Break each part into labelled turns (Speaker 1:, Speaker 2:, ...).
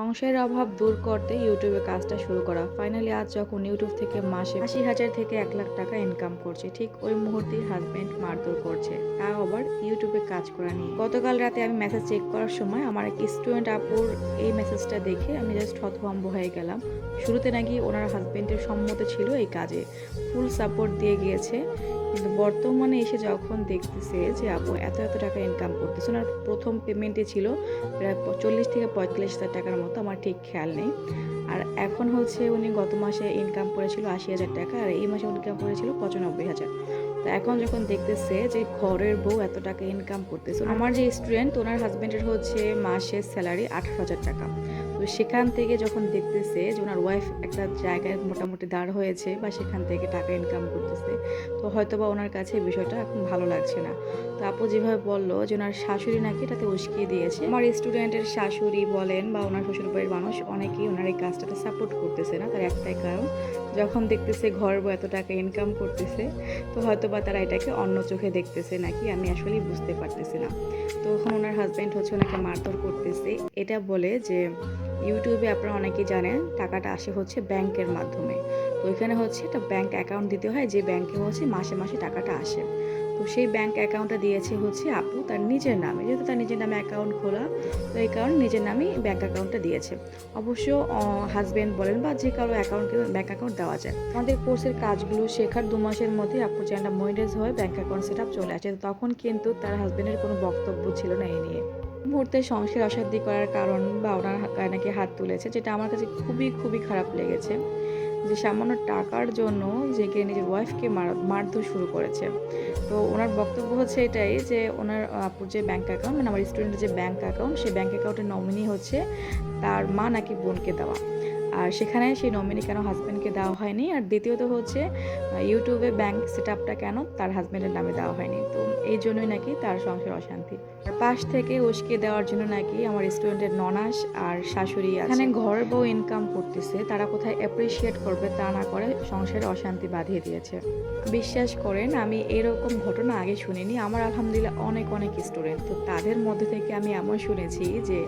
Speaker 1: সংসারের অভাব দূর করতে ইউটিউবে কাজটা শুরু করা। ফাইনালি আজ যখন ইউটিউব থেকে মাসে আশি হাজার থেকে এক লাখ টাকা ইনকাম করছে, ঠিক ওই মুহূর্তেই হাজব্যান্ড মারধর করছে। তা আবার ইউটিউবে কাজ করা নিয়ে। গতকাল রাতে আমি মেসেজ চেক করার সময় আমার এক স্টুডেন্ট আপুর এই মেসেজটা দেখে আমি জাস্ট হতভম্ব হয়ে গেলাম। শুরুতে নাকি ওনার হাজব্যান্ডের সম্মত ছিল এই কাজে। ফুল সাপোর্ট দিয়ে গিয়েছে। কিন্তু বর্তমানে এসে যখন দেখতেছে যে আপু এত এত টাকা ইনকাম করতেছে, ওনার প্রথম পেমেন্টে ছিল প্রায় চল্লিশ থেকে পঁয়তাল্লিশ হাজার টাকার মতো, আমার ঠিক খেয়াল নেই। আর এখন হচ্ছে উনি গত মাসে ইনকাম করেছিল আশি হাজার টাকা, আর এই মাসে ইনকাম করেছিল পঁচানব্বই হাজার। তো এখন যখন দেখতেছে যে ঘরের বউ এত টাকা ইনকাম করতেছে, আমার যে স্টুডেন্ট ওনার হাজব্যান্ডের হচ্ছে মাসের স্যালারি আঠারো হাজার টাকা। সেখান থেকে যখন দেখতেছে যে ওনার ওয়াইফ একটা জায়গায় মোটামুটি দাঁড় হয়েছে বা সেখান থেকে টাকা ইনকাম করতেছে, তো হয়তো বা ওনার কাছে বিষয়টা এখন ভালো লাগছে না। তো আপু যেভাবে বলল যে ওনার শাশুড়ি নাকি এটাতে উস্কিয়ে দিয়েছে। আমার স্টুডেন্টের শাশুড়ি বলেন বা ওনার শ্বশুরবাড়ির মানুষ অনেকেই ওনার এই কাজটাতে সাপোর্ট করতেছে না, তার একটাই কারণ, যখন দেখতেছে ঘর এত টাকা ইনকাম করতেছে, তো হয়তো বা তারা এটাকে অন্য চোখে দেখতেছে নাকি, আমি আসলেই বুঝতে পারতেছি না। তো এখন ওনার হাজব্যান্ড হচ্ছে ওনাকে মারধর করতেছে। এটা বলে যে ইউটিউবে আপনারা অনেকেই জানেন, টাকাটা আসে হচ্ছে ব্যাংকের মাধ্যমে। তো এখানে হচ্ছে একটা ব্যাংক অ্যাকাউন্ট দিতে হয়, যে ব্যাংকে হচ্ছে মাসে মাসে টাকাটা আসে। তো সেই ব্যাংক অ্যাকাউন্টটা দিয়েছে হচ্ছে আপু তার নিজের নামে। যেহেতু তার নিজের নামে অ্যাকাউন্ট খোলা, তো এই কারণে নিজের নামেই ব্যাংক অ্যাকাউন্টটা দিয়েছে। অবশ্য হাজব্যান্ড বলেন বা যে কারও অ্যাকাউন্টকে ব্যাংক অ্যাকাউন্ট দেওয়া যায়। আমাদের কোর্সের কাজগুলো শেখার দু মাসের মধ্যে আপুর চ্যানেলটা মনিটাইজ হয়ে, ব্যাংক অ্যাকাউন্ট সেট চলে আসে। তখন কিন্তু তার হাজব্যান্ডের কোনো বক্তব্য ছিল না এই নিয়ে। মুহূর্তে সংসার অসাধ্যি করার কারণ বা ওনার গায়ে নাকি হাত তুলেছে, যেটা আমার কাছে খুবই খুবই খারাপ লেগেছে। যে সামান্য টাকার জন্য যে কে নিজের ওয়াইফকে মার মারধর শুরু করেছে। তো ওনার বক্তব্য হচ্ছে এটাই যে ওনার আপুর যে ব্যাঙ্ক অ্যাকাউন্ট মানে আমার স্টুডেন্টের যে ব্যাঙ্ক অ্যাকাউন্ট সেই ব্যাঙ্ক অ্যাকাউন্টের নমিনি হচ্ছে তার মা নাকি বোনকে দেওয়া। আর সেখানে সেই নমিনি কেন হাজব্যান্ডকে দেওয়া হয়নি? আর দ্বিতীয়ত হচ্ছে ইউটিউবে ব্যাংক সেট আপটা কেন তার হাজব্যান্ডের নামে দেওয়া হয়নি। তো এই জন্যই নাকি তার সংসার অশান্তি। আর পাশ থেকে উস্কে দেওয়ার জন্য নাকি আমার স্টুডেন্টের ননাস আর শাশুড়ি এখানে ঘর বউ ইনকাম করতেছে, তারা কোথায় অ্যাপ্রিসিয়েট করবে তা না করে সংসারে অশান্তি বাঁধিয়ে দিয়েছে। বিশ্বাস করেন, আমি এরকম ঘটনা আগে শুনিনি। আমার আলহামদুলিল্লাহ অনেক অনেক স্টুডেন্ট তো তাদের মধ্যে থেকে আমি এমন শুনেছি যে,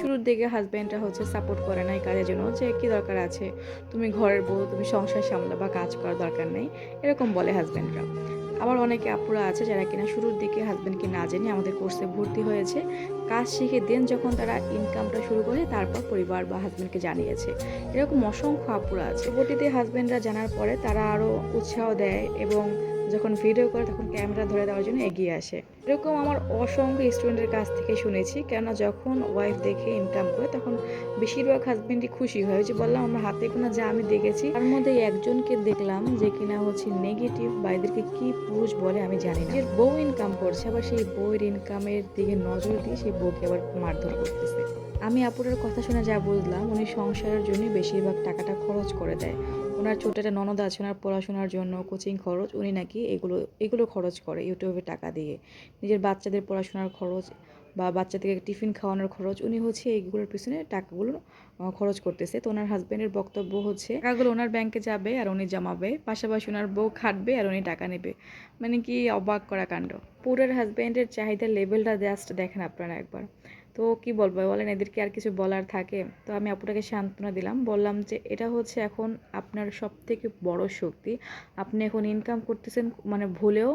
Speaker 1: শুরুর দিকে হাজব্যান্ডরা হচ্ছে সাপোর্ট করে না এই কাজের জন্য। যে, কী দরকার আছে? তুমি ঘরের বউ, তুমি সংসার সামলা বা কাজ করার দরকার নেই। এরকম বলে হাজব্যান্ডরা আবার অনেকে আপুরা আছে যারা কিনা শুরুর দিকে হাজব্যান্ডকে না জেনে আমাদের কোর্সে ভর্তি হয়েছে। কাজ শিখে দেন যখন তারা ইনকামটা শুরু করে, তারপর পরিবার বা হাজব্যান্ডকে জানিয়েছে। এরকম অসংখ্য আপুরা আছে। পরবর্তীতে হাজব্যান্ডরা জানার পরে তারা আরও উৎসাহ দেয় এবং যখন ভিডিও করে তখন ক্যামেরা ধরে দেওয়ার জন্য এগিয়ে আসে। এরকম আমার অসংখ্য স্টুডেন্টের কাছ থেকে শুনেছি, কেননা যখন ওয়াইফ দেখে ইনকাম করে তখন বেশিরভাগ হাজবেন্ডই খুশি হয়। যে বললাম, আমার হাতে কোনো যা আমি দেখেছি। তার মধ্যে একজনকে দেখলাম যে কিনা হচ্ছে নেগেটিভ বা এদেরকে কি পুরুষ বলে আমি জানি না। যে বউ ইনকাম করছে, আবার সেই বউয়ের ইনকামের দিকে নজর দিয়ে সেই বউকে আবার মারধর করতেছে। আমি আপুরের কথা শুনে যা বুঝলাম, উনি সংসারের জন্য বেশিরভাগ টাকাটা খরচ করে দেয়। ওনার ছোট একটা ননদ আছে ওনার পড়াশোনার জন্য কোচিং খরচ, উনি নাকি এগুলো এগুলো খরচ করে ইউটিউবে টাকা দিয়ে। নিজের বাচ্চাদের পড়াশোনার খরচ বা বাচ্চাদেরকে টিফিন খাওয়ানোর খরচ, উনি হচ্ছে এইগুলোর পিছনে টাকাগুলো খরচ করতেছে। তো ওনার হাজব্যান্ডের বক্তব্য হচ্ছে, টাকাগুলো ওনার ব্যাংকে যাবে আর উনি জমাবে, পাশাপাশি ওনার বউ খাটবে আর উনি টাকা নেবে। মানে কি অবাক করা কাণ্ড। পুরের হাজব্যান্ডের চাহিদার লেভেলটা জাস্ট দেখেন আপনারা একবার। তো কি বলব, বলেন এদেরকে আর কিছু বলার থাকে। তো আমি আপুটাকে সান্ত্বনা দিলাম, বললাম যে এটা হচ্ছে এখন আপনার সব থেকে বড় শক্তি। আপনি এখন ইনকাম করতেছেন মানে ভুলেও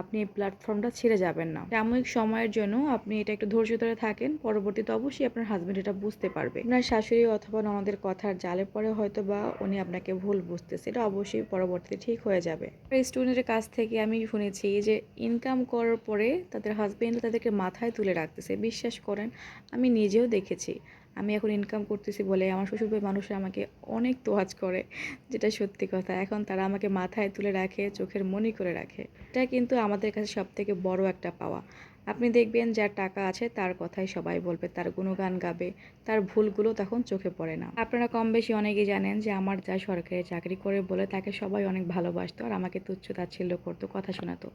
Speaker 1: আপনি এই প্ল্যাটফর্মটা ছেড়ে যাবেন না। সাময়িক সময়ের জন্য আপনি এটা একটু ধৈর্য ধরে থাকেন, পরবর্তীতে অবশ্যই আপনার হাজবেন্ড এটা বুঝতে পারবে। আপনার শাশুড়ি অথবা ননদের কথার জালে পরে হয়তো বা উনি আপনাকে ভুল বুঝতেছে, এটা অবশ্যই পরবর্তীতে ঠিক হয়ে যাবে। স্টুডেন্টের কাছ থেকে আমি শুনেছি যে ইনকাম করার পরে তাদের হাজবেন্ড তাদেরকে মাথায় তুলে রাখতেছে। বিশ্বাস করেন, আমি নিজেও দেখেছি। আমি এখন ইনকাম করতেছি বলে আমার শ্বশুরবাড়ির মানুষরা আমাকে অনেক তোয়াজ করে, যেটা সত্যি কথা। এখন তারা আমাকে মাথায় তুলে রাখে, চোখের মনি করে রাখে। এটা কিন্তু আমাদের কাছে সব থেকে বড় একটা পাওয়া। আপনি দেখবেন যার টাকা আছে তার কথাই সবাই বলবে, তার গুণগান গাবে, তার ভুলগুলো তখন চোখে পড়ে না। আপনারা কম বেশি অনেকেই জানেন যে আমার যা সরকারি চাকরি করে বলে তাকে সবাই অনেক ভালোবাসতো আর আমাকে তুচ্ছ তাচ্ছিল্য করতো, কথা শোনাতো।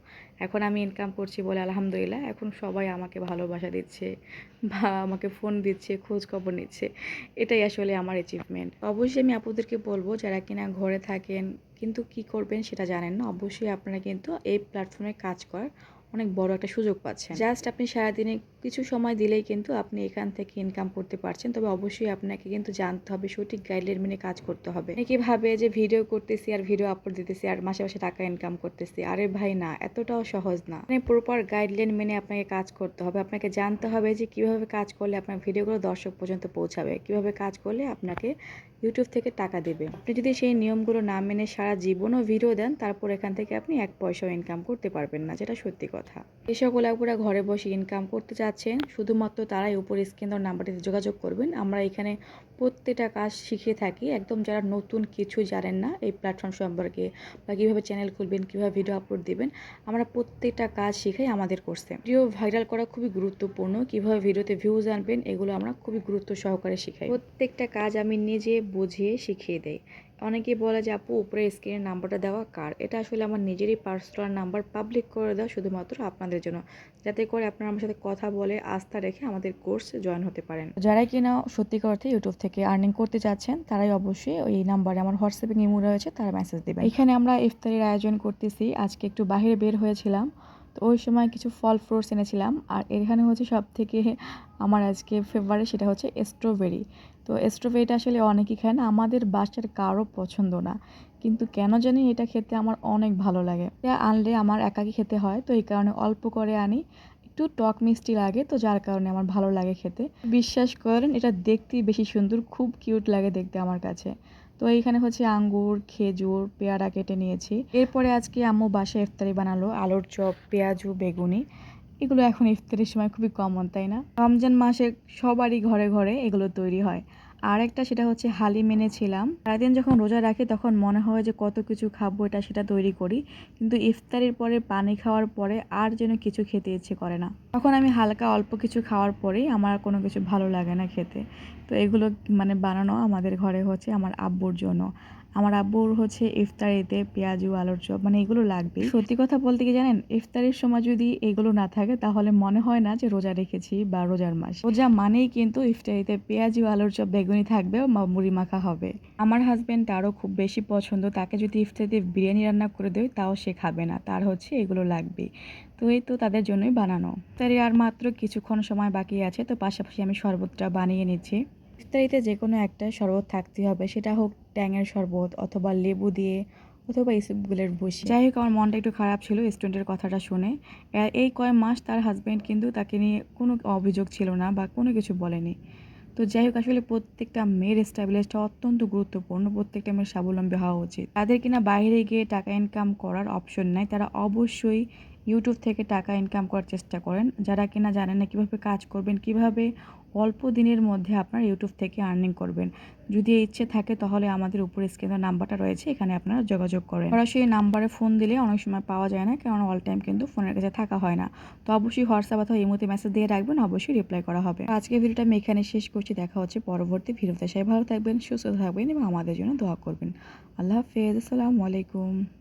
Speaker 1: এখন আমি ইনকাম করছি বলে আলহামদুলিল্লাহ, এখন সবাই আমাকে ভালোবাসা দিচ্ছে বা আমাকে ফোন দিচ্ছে, খোঁজ খবর নিচ্ছে। এটাই আসলে আমার অ্যাচিভমেন্ট অবশ্যই আমি আপুদেরকে বলব, যারা কিনা ঘরে থাকেন কিন্তু কি করবেন সেটা জানেন না, অবশ্যই আপনারা কিন্তু এই প্ল্যাটফর্মে কাজ করার অনেক বড় একটা সুযোগ পাচ্ছেন। জাস্ট আপনি সারাদিনে কিছু সময় দিলেই কিন্তু আপনি এখান থেকে ইনকাম করতে পারছেন। তবে অবশ্যই আপনাকে কিন্তু জানতে হবে, সঠিক গাইডলাইন মেনে কাজ করতে হবে। অনেকে যে ভিডিও করতেছি আর ভিডিও আপলোড দিতেছি আর মাসে মাসে টাকা ইনকাম করতেছি। আরে ভাই না, এতটাও সহজ না। মানে প্রপার গাইডলাইন মেনে আপনাকে কাজ করতে হবে। আপনাকে জানতে হবে যে কীভাবে কাজ করলে আপনার ভিডিওগুলো দর্শক পর্যন্ত পৌঁছাবে। কীভাবে কাজ করলে আপনাকে ইউটিউব থেকে টাকা দেবে। আপনি যদি সেই নিয়মগুলো না মেনে সারা জীবনও ভিডিও দেন, তারপর এখান থেকে আপনি এক পয়সাও ইনকাম করতে পারবেন না, যেটা সত্যি কথা। যে সকল ঘরে বসে ইনকাম করতে চাচ্ছেন শুধুমাত্র তারাই উপরে স্ক্রিন নাম্বারটিতে যোগাযোগ করবেন। আমরা এখানে প্রত্যেকটা কাজ শিখিয়ে থাকি। একদম যারা নতুন কিছু জানেন না এই প্ল্যাটফর্ম সম্পর্কে বা কীভাবে চ্যানেল খুলবেন, কীভাবে ভিডিও আপলোড দিবেন, আমরা প্রত্যেকটা কাজ শিখাই আমাদের কোর্সে ভিডিও ভাইরাল করা খুবই গুরুত্বপূর্ণ। কীভাবে ভিডিওতে ভিউজ আনবেন, এগুলো আমরা খুবই গুরুত্ব সহকারে শিখাই। প্রত্যেকটা কাজ আমি নিজে বুঝিয়ে শিখিয়ে দেই। অনেকেই বলে যে, আপু, উপরে স্ক্রিনের নাম্বারটা দেওয়া কার? এটা আসলে আমার নিজেরই পার্সোনাল নাম্বার পাবলিক করে দেওয়া শুধুমাত্র আপনাদের জন্য। যাতে করে আপনারা আমার সাথে কথা বলে, আস্থা রেখে আমাদের কোর্স জয়েন হতে পারেন। যারাই কিনা সত্যিকার অর্থে ইউটিউব থেকে আর্নিং করতে চাচ্ছেন, তারাই অবশ্যই ওই নাম্বারে আমার হোয়াটসঅ্যাপে ইমো রয়েছে, তারা মেসেজ দেবেন। এখানে আমরা ইফতারির আয়োজন করতেছি। আজকে একটু বাইরে বের হয়েছিলাম। তো ওই সময় কিছু ফল ফ্রুটস এনেছিলাম আর এখানে হচ্ছে সব থেকে আমার আজকে ফেভারিট সেটা হচ্ছে স্ট্রবেরি তো স্ট্রবেরিটা আসলে অনেকেই খায় না, আমাদের বাসার কারও পছন্দ না। কিন্তু কেন জানি এটা খেতে আমার অনেক ভালো লাগে। এটা আনলে আমার একাকি খেতে হয়, তো এই কারণে অল্প করে আনি। একটু টক মিষ্টি লাগে, তো যার কারণে আমার ভালো লাগে খেতে। বিশ্বাস করেন, এটা দেখতেই বেশি সুন্দর, খুব কিউট লাগে দেখতে আমার কাছে। তো এইখানে হচ্ছে আঙ্গুর, খেজুর, পেয়ারা কেটে নিয়েছি। এরপরে আজকে আম্মু বাসায় ইফতারি বানালো, আলুর চপ, পেঁয়াজু, বেগুনি। এগুলো এখন ইফতারির সময় খুবই কমন তাই না? রমজান মাসে সবারই ঘরে ঘরে এগুলো তৈরি হয়। আর একটা সেটা হচ্ছে হালিম এনেছিলাম সারাদিন যখন রোজা রাখি তখন মনে হয় যে কত কিছু খাব, এটা সেটা তৈরি করি। কিন্তু ইফতারির পরে পানি খাওয়ার পরে আর যেন কিছু খেতে ইচ্ছে করে না। তখন আমি হালকা অল্প কিছু খাওয়ার পরেই আমার কোনো কিছু ভালো লাগে না খেতে। তো এগুলো মানে বানানো আমাদের ঘরে হচ্ছে আমার আব্বুর জন্য। আমার আব্বুর হচ্ছে ইফতারিতে পেঁয়াজু, আলুর চপ মানে এগুলো লাগবে সত্যি কথা বলতে কি জানেন, ইফতারির সময় যদি এগুলো না থাকে, তাহলে মনে হয় না যে রোজা রেখেছি বা রোজার মাস। রোজা মানেই কিন্তু ইফতারিতে পেঁয়াজু, আলুর চপ, বেগুনি থাকবে বা মুড়ি মাখা হবে। আমার হাজব্যান্ড তারও খুব বেশি পছন্দ, তাকে যদি ইফতারিতে বিরিয়ানি রান্না করে দেয় তাও সে খাবে না। তার হচ্ছে এগুলো লাগবে তো এই তো তাদের জন্যই বানানো। তাই আর মাত্র কিছুক্ষণ সময় বাকি আছে, তো পাশাপাশি আমি শরবতটা বানিয়ে নিচ্ছি। ইফতারিতে যে কোনো একটা শরবত থাকতে হবে। সেটা হোক ট্যাঙের শরবত অথবা লেবু দিয়ে অথবা ইসবগুলের বসি। যাই হোক, আমার মনটা একটু খারাপ ছিল স্টুডেন্টের কথাটা শুনে। এই কয় মাস তার হাজব্যান্ড কিন্তু তাকে নিয়ে কোনো অভিযোগ ছিল না বা কোনো কিছু বলেনি। তো যাই হোক, আসলে প্রত্যেকটা মেয়ের স্ট্যাবিলাইজটা অত্যন্ত গুরুত্বপূর্ণ। প্রত্যেকটা মেয়ের স্বাবলম্বী হওয়া উচিত। তাদের কিনা বাইরে গিয়ে টাকা ইনকাম করার অপশন নাই। তারা অবশ্যই ইউটিউব থেকে টাকা ইনকাম করার চেষ্টা করেন। যারা কিনা জানেন না কীভাবে কাজ করবেন, কীভাবে অল্প দিনের মধ্যে আপনার ইউটিউব থেকে আর্নিং করবেন। যদি ইচ্ছে থাকে তাহলে আমাদের উপরে স্ক্রিনের নাম্বারটা রয়েছে, এখানে আপনারা যোগাযোগ করেন। সরাসরি নাম্বারে ফোন দিলে অনেক সময় পাওয়া যায় না কারণ অল টাইম কিন্তু ফোনের কাছে থাকা হয় না। তো অবশ্যই হোয়াটসঅ্যাপ অথবা ইমোতে মেসেজ দিয়ে রাখবেন, অবশ্যই রিপ্লাই করা হবে। আজকে ভিডিওটা আমি এখানে শেষ করছি, দেখা হচ্ছে পরবর্তী ভিডিওতে সবাই ভালো থাকবেন, সুস্থ থাকবেন এবং আমাদের জন্য দোয়া করবেন। আল্লাহ হাফেজ, আসসালামু আলাইকুম।